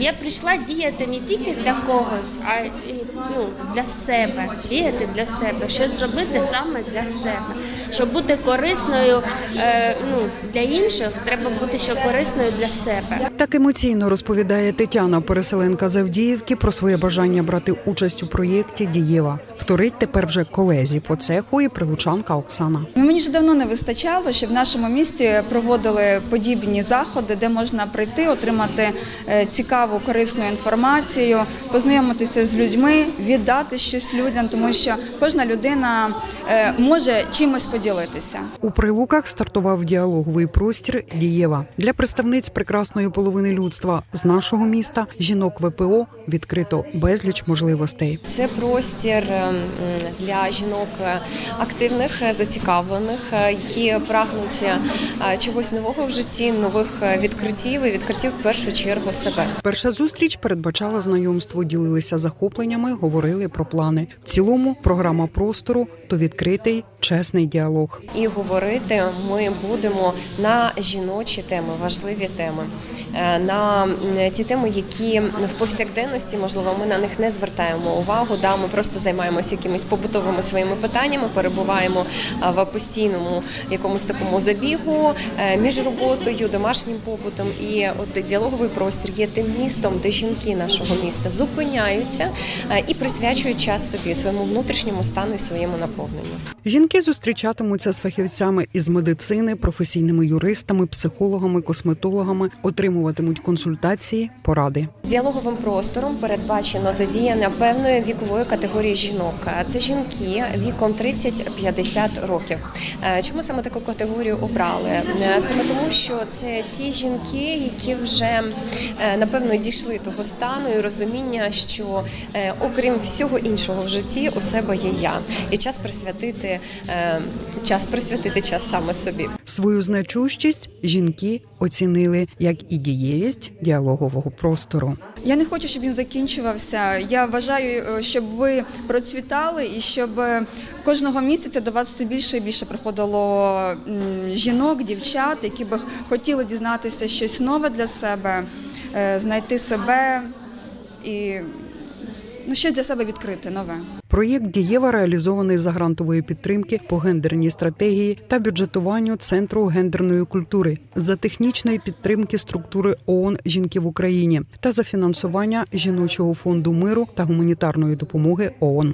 Я прийшла діяти не тільки для когось, а й ну, для себе. Діяти для себе, щось зробити саме для себе. Щоб бути корисною е, ну, для інших, треба бути ще корисною для себе. Так емоційно розповідає Тетяна, переселенка з Авдіївки, про своє бажання брати участь у проєкті Дієва. Вторить тепер вже колезі по цеху і прилучанка Оксана. Ну, Мені ж давно не вистачало, щоб в нашому місті проводили подібні заходи, де можна прийти, отримати е, цікаву, корисну інформацію, познайомитися з людьми, віддати щось людям, тому що кожна людина е, може чимось поділитися. У прилуках стартував діалоговий простір Дієва для представниць прекрасної половини людства з нашого міста. Жінок ВПО відкрито безліч можливостей. Це простір ем, для жінок е, активних, е, зацікавлених, які прагнуть чогось нового в житті, нових відкриттів і відкриттів в першу чергу себе. Перша зустріч передбачала знайомство, ділилися захопленнями, говорили про плани. В цілому програма простору то відкритий, чесний діалог. І говорити ми будемо на жіночі теми, важливі теми. е, На ті теми, які в повсякденності, можливо, ми на них не звертаємо увагу. Да, ми просто займаємося якимись побутовими своїми питаннями, перебуваємо в постійному якомусь такому забігу е, між роботою, домашнім побутом. І от діалоговий простір є тим містом, де жінки нашого міста зупиняються е, і присвячують час собі, своєму внутрішньому стану і своєму наповненню. Жінки зустрічатимуться з фахівцями із медицини, професійними юристами, психологами, косметологами, отримуватимуть консультації, поради. Діалоговим простором передбачено задіяння певної вікової категорії жінок. Це жінки віком 30-50 років. Е, Чому саме таку категорію обрали? Е, Саме тому, що це ті жінки, які вже е, напевно дійшли того стану і розуміння, що е, окрім всього іншого в житті у себе є я, і час присвятити е, час присвятити час саме собі. Свою значущість жінки оцінили як і дієвість діалогового простору. Я не хочу, щоб він закінчувався. Я бажаю, е, щоб ви процвітали і щоб кожного місяця до вас все більше і більше приходило жінок, дівчат, які би хотіли дізнатися щось нове для себе, знайти себе і ну, щось для себе відкрити нове. Проєкт Дієва реалізований за грантової підтримки по гендерній стратегії та бюджетуванню Центру гендерної культури за технічної підтримки структури ООН Жінки в Україні та за фінансування жіночого фонду миру та гуманітарної допомоги ООН.